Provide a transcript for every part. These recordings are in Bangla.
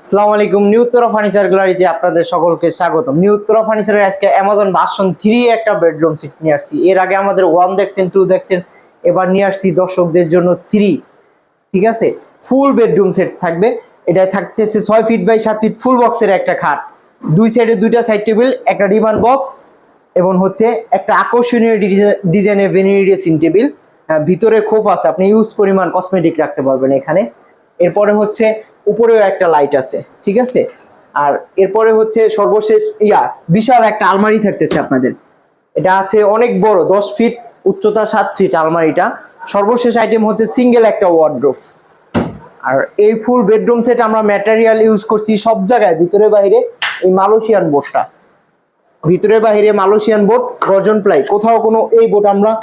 আসসালামু আলাইকুম নিউ উত্তরা ফার্নিচার গ্যালারিতে আপনাদের সকলকে স্বাগতম। নিউ উত্তরা ফার্নিচারের আজকে অ্যামাজন ভার্সন থ্রি একটা বেডরুম সিট নিয়ে আসছি। এর আগে আমাদের ওয়ান দেখছেন টু দেখছেন, এবার নিয়ে আসছি দর্শকদের জন্য থ্রি ঠিক আছে? ফুল বেডরুম সেট থাকবে। এটা থাকতেছে ছয় ফিট বাই সাত ফিট ফুল বক্সের একটা খাট। দুই সাইডে দুইটা সাইড টেবিল একটা ডিমান্ড বক্স এবং হচ্ছে একটা আকর্ষণীয় ডিজা- ডিজাইনের ভেনিটি ড্রেসিং টেবিল ভিতরে খোপ আছে, আপনি ইউজ পরিমাণ কসমেটিক রাখতে পারবেন এখানে। এরপরে হচ্ছে উপরেও একটা লাইট আছে, ঠিক আছে? আর এরপরে হচ্ছে সর্বশেষ, ইয়া, বিশাল একটা আলমারি থাকতেছে আপনাদের। এটা আছে অনেক বড়, দশ ফিট উচ্চতা সাত ফিট আলমারিটা। সর্বশেষ আইটেম হচ্ছে সিঙ্গেল একটা ওয়ার্ড্রোফ আর এই ফুল বেডরুম সেট আমরা ম্যাটেরিয়াল ইউজ করছি সব জায়গায়, ভিতরে বাইরে এই মালয়েশিয়ান বোর্ডটা। ভিতরে বাইরে মালয়েশিয়ান বোর্ড, গর্জন প্লাই, কোথাও কোনো এই বোর্ড আমরা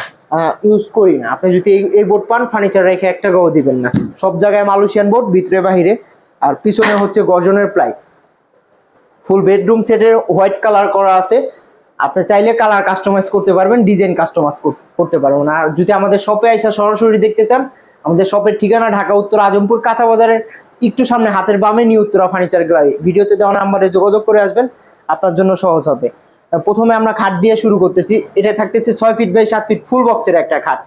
ইউজ করি না। আপনি যদি এই- বোর্ড পান ফার্নিচার রেখে এক টাকাও দিবেন না। সব জায়গায় মালয়েশিয়ান বোর্ড, ভিতরে বাইরে আর পিছনে হচ্ছে গর্জনের প্লাই ফুল বেডরুম সেটের হোয়াইট কালার করা আছে। আপনি চাইলে কালার কাস্টমাইজ করতে পারবেন ডিজাইন কাস্টমাইজ করতে পারবেন। আর যদি আমাদের শপে আইসা সরাসরি দেখতে চান আমাদের শপের ঠিকানা ঢাকা উত্তর আজমপুর কাঁচা বাজারের একটু সামনে হাতের বামে নিউ উত্তরা ফার্নিচার গ্যালারি ভিডিওতে দেওয়া নাম্বারে যোগাযোগ করে আসবেন আপনার জন্য সহজ হবে। প্রথমে আমরা খাট দিয়ে শুরু করতেছি। এটা থাকতেছে ছয় ফিট বাই সাত ফিট ফুল বক্সের একটা খাট।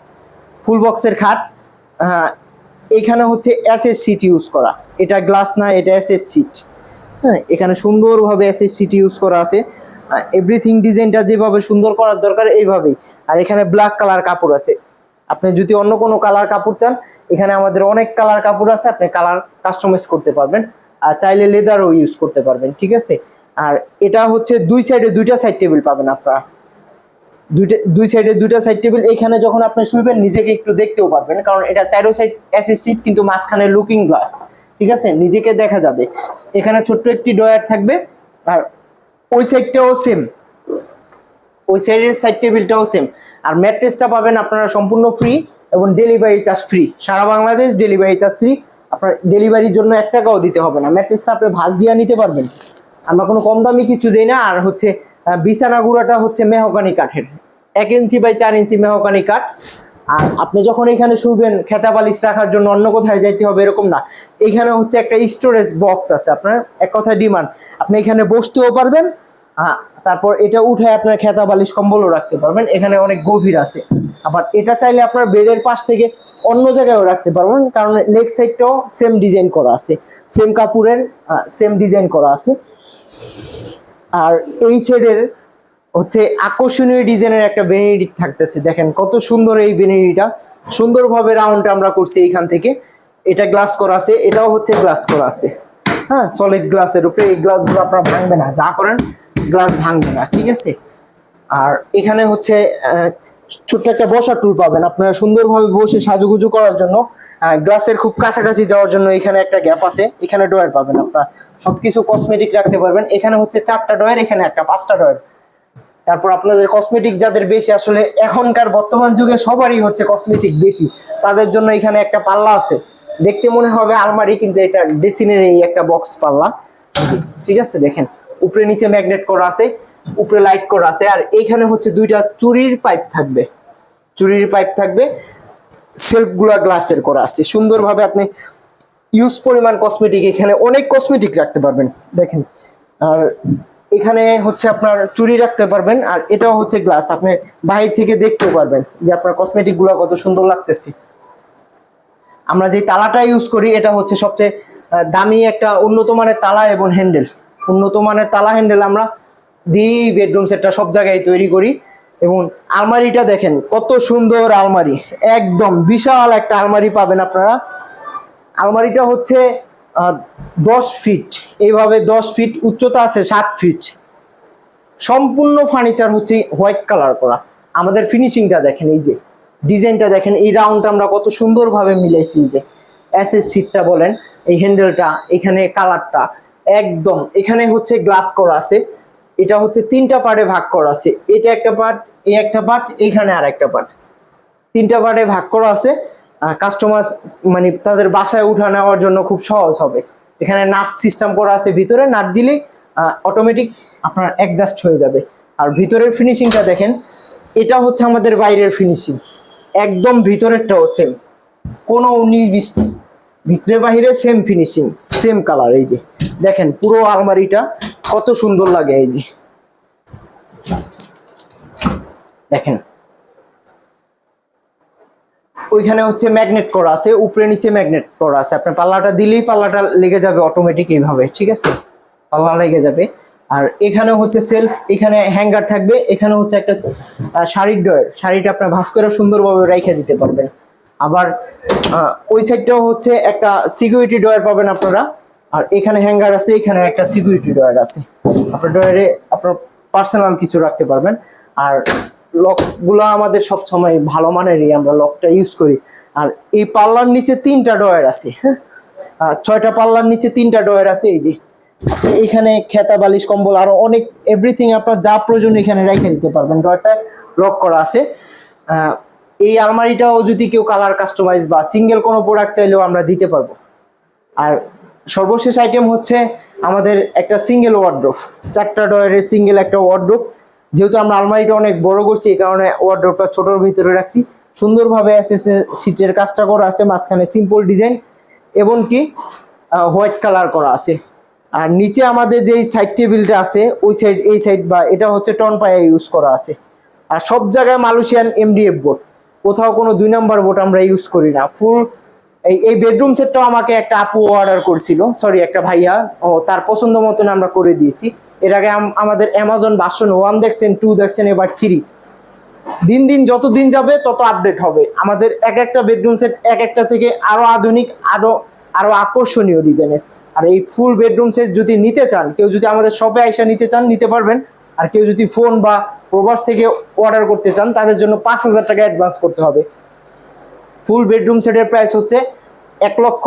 ফুল বক্সের খাট আহ, এখানে হচ্ছে এস এস সিট ইউজ করা। এটা গ্লাস না, এটা এস এস সিট হ্যাঁ এখানে সুন্দরভাবে এস এস সিট ইউজ করা আছে। এভরিথিং ডিজাইনটা যেভাবে সুন্দর করার দরকার, এইভাবেই। আর এখানে ব্ল্যাক কালার কাপড় আছে। আপনি যদি অন্য কোনো কালার কাপড় চান, এখানে আমাদের অনেক কালার কাপড় আছে, আপনি কালার কাস্টমাইজ করতে পারবেন। আর চাইলে লেদারও ইউজ করতে পারবেন, ঠিক আছে? আর এটা হচ্ছে দুই সাইডে দুইটা সাইড টেবিল পাবেন আপনারা। দুইটা, দুই সাইডে দুইটা সাইড টেবিল এখানে যখন আপনি শুইবেন, নিজেকে একটু দেখতেও পারবেন। কারণ এটা চারো সাইড এসি সিট কিন্তু মাঝখানে লুকিং গ্লাস ঠিক আছে? নিজেকে দেখা যাবে। এখানে ছোট্ট একটি ডয়ার থাকবে। আর ওই সাইডটাও সেম ওই সাইডের সাইড টেবিলটাও সেম আর ম্যাট্রেসটা পাবেন আপনারা সম্পূর্ণ ফ্রি এবং ডেলিভারি চার্জ ফ্রি সারা বাংলাদেশ ডেলিভারি চার্জ ফ্রি আপনার ডেলিভারির জন্য এক টাকাও দিতে হবে না। ম্যাট্রেসটা আপনি ভাঁজ দিয়ে নিতে পারবেন। আমরা কোনো কম দামি কিছু দিই না। আর হচ্ছে বিছানা গুঁড়াটা হচ্ছে মেহকানি কাঠের। এক ইঞ্চি বাই চার ইঞ্চি মেহকানি কাঠ। আর আপনি যখন এখানে শুবেন খেতা বালিশ রাখার জন্য অন্য কোথায় যাইতে হবে এরকম না। এখানে হচ্ছে একটা স্টোরেজ বক্স আছে, আপনার এক কথায় ডিমান্ড আপনি এখানে বসতেও পারবেন তারপর এটা উঠে আপনার খেতা বালিশ কম্বলও রাখতে পারবেন। এখানে অনেক গভীর আছে। আবার এটা চাইলে আপনার বেডের পাশ থেকে অন্য জায়গায়ও রাখতে পারবেন, কারণ লেগ সাইডটাও সেম ডিজাইন করা আছে। সেম কাপড়ের সেম ডিজাইন করা আছে। আর এই সাইডের হচ্ছে আকর্ষণীয় ডিজাইনের একটা বেনিডি থাকতেছে। দেখেন কত সুন্দর এই বেনিডিটা সুন্দরভাবে রাউন্ডটা আমরা করছি এইখান থেকে। এটা গ্লাস করা আছে, এটাও হচ্ছে গ্লাস করা আছে। হ্যাঁ সলিড গ্লাসের উপরে। এই গ্লাসগুলো আপনার ভাঙবে না। যা করেন গ্লাস ভাঙবে না, ঠিক আছে? আর এখানে হচ্ছে ছোট্ট একটা বসার টুল পাবেন। আপনারা সুন্দরভাবে বসে সাজুগুজু করার জন্য গ্লাসের খুব কাছাকাছি যাওয়ার জন্য এখানে একটা গ্যাপ আছে। এখানে ডয়ার পাবেন আপনারা। সবকিছু কসমেটিক রাখতে পারবেন। এখানে হচ্ছে চারটা ডয়ার এখানে একটা পাঁচটা ডয়ার তারপর আপনাদের কসমেটিক যাদের বেশি, আসলে এখনকার বর্তমান যুগে সবারই হচ্ছে কসমেটিক বেশি। তাদের জন্য এখানে একটা পাল্লা আছে। দেখতে মনে হবে আলমারি, কিন্তু এটা ডেসিনের এই একটা বক্স পাল্লা। ঠিক আছে, দেখেন। উপরে নিচে ম্যাগনেট করা আছে। উপরে লাইট করা আছে, আর এইখানে হচ্ছে দুইটা চুরির পাইপ থাকবে। চুরির পাইপ থাকবে সেলফগুলা গ্লাসের করা আছে। সুন্দরভাবে আপনি ইউজ পরিমাণ কসমেটিক এখানে অনেক কসমেটিক রাখতে পারবেন, দেখেন। আর এখানে হচ্ছে আপনার চুরি রাখতে পারবেন, আর এটাও হচ্ছে গ্লাস আপনি বাহির থেকে দেখতেও পারবেন যে আপনার কসমেটিকগুলো কত সুন্দর লাগতেছে। আমরা যে তালাটা ইউজ করি, এটা হচ্ছে সবচেয়ে দামি একটা উন্নত মানের তালা এবং হ্যান্ডেল উন্নত মানের তালা হ্যান্ডেল আমরা দিই বেডরুম সেটটা সব জায়গায় তৈরি করি। এবং আলমারিটা দেখেন, কত সুন্দর আলমারি। একদম বিশাল একটা আলমারি পাবেন আপনারা। আলমারিটা হচ্ছে দশ ফিট। এইভাবে দশ ফিট, উচ্চতা আছে সাত ফিট। সম্পূর্ণ ফার্নিচার হচ্ছে হোয়াইট কালার করা। আমাদের ফিনিশিংটা দেখেন, এই যে। ডিজাইনটা দেখেন, এই রাউন্ডটা আমরা কত সুন্দরভাবে মিলাইছি, এই যে। এস এস সিটটা বলেন, এই হ্যান্ডেলটা, এখানে কালারটা। একদম, এখানে হচ্ছে গ্লাস করা আছে। এটা হচ্ছে তিনটা পার্টে ভাগ করা আছে। এটা একটা পার্ট, এই একটা পার্ট, এইখানে আর একটা পার্ট। তিনটা পার্টে ভাগ করা আছে। কাস্টমার মানে তাদের বাসায় উঠা নেওয়ার জন্য খুব সহজ হবে। এখানে নাট সিস্টেম করা আছে ভিতরে। নাট দিলেই অটোমেটিক আপনার অ্যাডজাস্ট হয়ে যাবে। আর ভিতরের ফিনিশিংটা দেখেন। এটা হচ্ছে আমাদের বাইরের ফিনিশিং একদম ভিতরেরটাও সেম কোনো উনিশ বিশ ভিতরে বাহিরে সেম ফিনিশিং সেম কালার এই যে। দেখেন, পুরো আলমারিটা কত সুন্দর লাগে, এই যে। দেখেন। ওইখানে হচ্ছে ম্যাগনেট করা আছে, উপরে নিচে ম্যাগনেট করা আছে। আপনার পাল্লাটা দিলেই পাল্লাটা লেগে যাবে অটোমেটিক এইভাবে, ঠিক আছে? পাল্লা লেগে যাবে। আর এখানে হচ্ছে সেলফ এখানে হ্যাঙ্গার থাকবে এখানে হচ্ছে একটা শাড়ির ডয়ের শাড়িটা আপনার ভাস করে সুন্দরভাবে রেখে দিতে পারবেন। আবার ওই সাইডটাও হচ্ছে একটা সিকিউরিটি ডয়ার পাবেন আপনারা। আর এখানে হ্যাঙ্গার আছে, এখানে একটা সিকিউরিটি ডয়ার আছে। আপনার ডয়ারে আপনার পার্সোনাল কিছু রাখতে পারবেন। আর লকগুলো আমাদের সব সময় ভালো মানেরই, আমরা লকটা ইউজ করি। আর এই পাল্লার নিচে তিনটা ডয়ার আছে হ্যাঁ? ছয়টা পাল্লার নিচে তিনটা ডয়ার আছে, এই যে। এখানে খেতা, বালিশ, কম্বল, আরও অনেক এভরিথিং আপনার যা প্রয়োজন এখানে রেখে দিতে পারবেন। ডয়ারটা লক করা আছে। এই আলমারিটাও যদি কেউ কালার কাস্টমাইজ বা সিঙ্গেল কোনো প্রোডাক্ট চাইলেও আমরা দিতে পারব। আর সর্বশেষ আইটেম হচ্ছে আমাদের একটা সিঙ্গেল ওয়ার্ড্রোপ চারটা ডয়ারের সিঙ্গেল একটা ওয়ার্ড্রোপ যেহেতু আমরা আলমারিটা অনেক বড় করছি, এই কারণে ওয়ার্ড্রোপটা ছোটোর ভিতরে রাখছি। সুন্দরভাবে এসএসএ সিটের কাজটা করা আছে, মাঝখানে সিম্পল ডিজাইন এবং কি হোয়াইট কালার করা আছে। আর নিচে আমাদের যেই সাইড টেবিলটা আছে, ওই সাইড এই সাইড বা এটা হচ্ছে টন পায়া ইউজ করা আছে। আর সব জায়গায় মালয়েশিয়ান এমডিএফ বোর্ড কোথাও কোনো দুই নাম্বার বোর্ড আমরা ইউজ করি না। ফুল এই বেডরুম সেটটাও আমাকে একটা আপু অর্ডার করছিল। সরি একটা ভাইয়া। ও, তার পছন্দ মতন আমরা করে দিয়েছি। এর আগে আম- আমাদের অ্যামাজন ভার্সন ওয়ান দেখছেন টু দেখছেন, এবার থ্রি দিন দিন যত দিন যাবে, তত আপডেট হবে। আমাদের এক একটা বেডরুম সেট এক একটা থেকে আরও আধুনিক, আরও আরও আকর্ষণীয় ডিজাইনের আর এই ফুল বেডরুম সেট যদি নিতে চান, কেউ যদি আমাদের শপে আইসা নিতে চান, নিতে পারবেন। আর কেউ যদি ফোন বা প্রবাস থেকে অর্ডার করতে চান, তাদের জন্য পাঁচ হাজার টাকা অ্যাডভান্স করতে হবে। ফুল বেডরুম সেটের প্রাইস হচ্ছে এক লক্ষ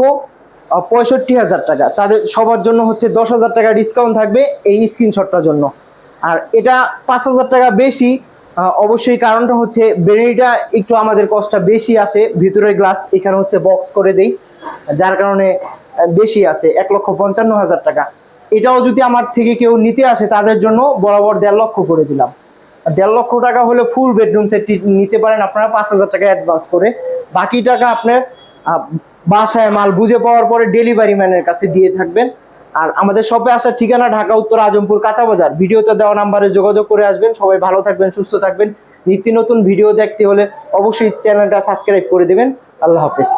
পঁয়ষট্টি হাজার টাকা। তাদের, সবার জন্য হচ্ছে দশ হাজার টাকা ডিসকাউন্ট থাকবে এই স্ক্রিনশটটার জন্য। আর এটা পাঁচ হাজার টাকা বেশি অবশ্যই কারণটা হচ্ছে বেরিটা একটু আমাদের কষ্টটা বেশি আসে ভিতরে গ্লাস এখানে হচ্ছে বক্স করে দেই, যার কারণে বেশি আছে, এক লক্ষ পঞ্চান্ন হাজার টাকা। এটাও যদি আমার থেকে কেউ নিতে আসে, তাদের জন্য বরাবর দেড় লক্ষ করে দিলাম। দেড় লক্ষ টাকা হলে ফুল বেডরুম সেটটি নিতে পারেন আপনারা পাঁচ হাজার টাকা অ্যাডভান্স করে। বাকি টাকা আপনার বাসায় মাল বুঝে পাওয়ার পরে ডেলিভারি ম্যানের কাছে দিয়ে থাকবেন। আর আমাদের শপে আসার ঠিকানা ঢাকা, উত্তর আজমপুর, কাঁচা বাজার। ভিডিওতে দেওয়া নাম্বারে যোগাযোগ করে আসবেন। সবাই ভালো থাকবেন, সুস্থ থাকবেন। নিত্য নতুন ভিডিও দেখতে হলে অবশ্যই চ্যানেলটা সাবস্ক্রাইব করে দেবেন। আল্লাহ হাফেজ।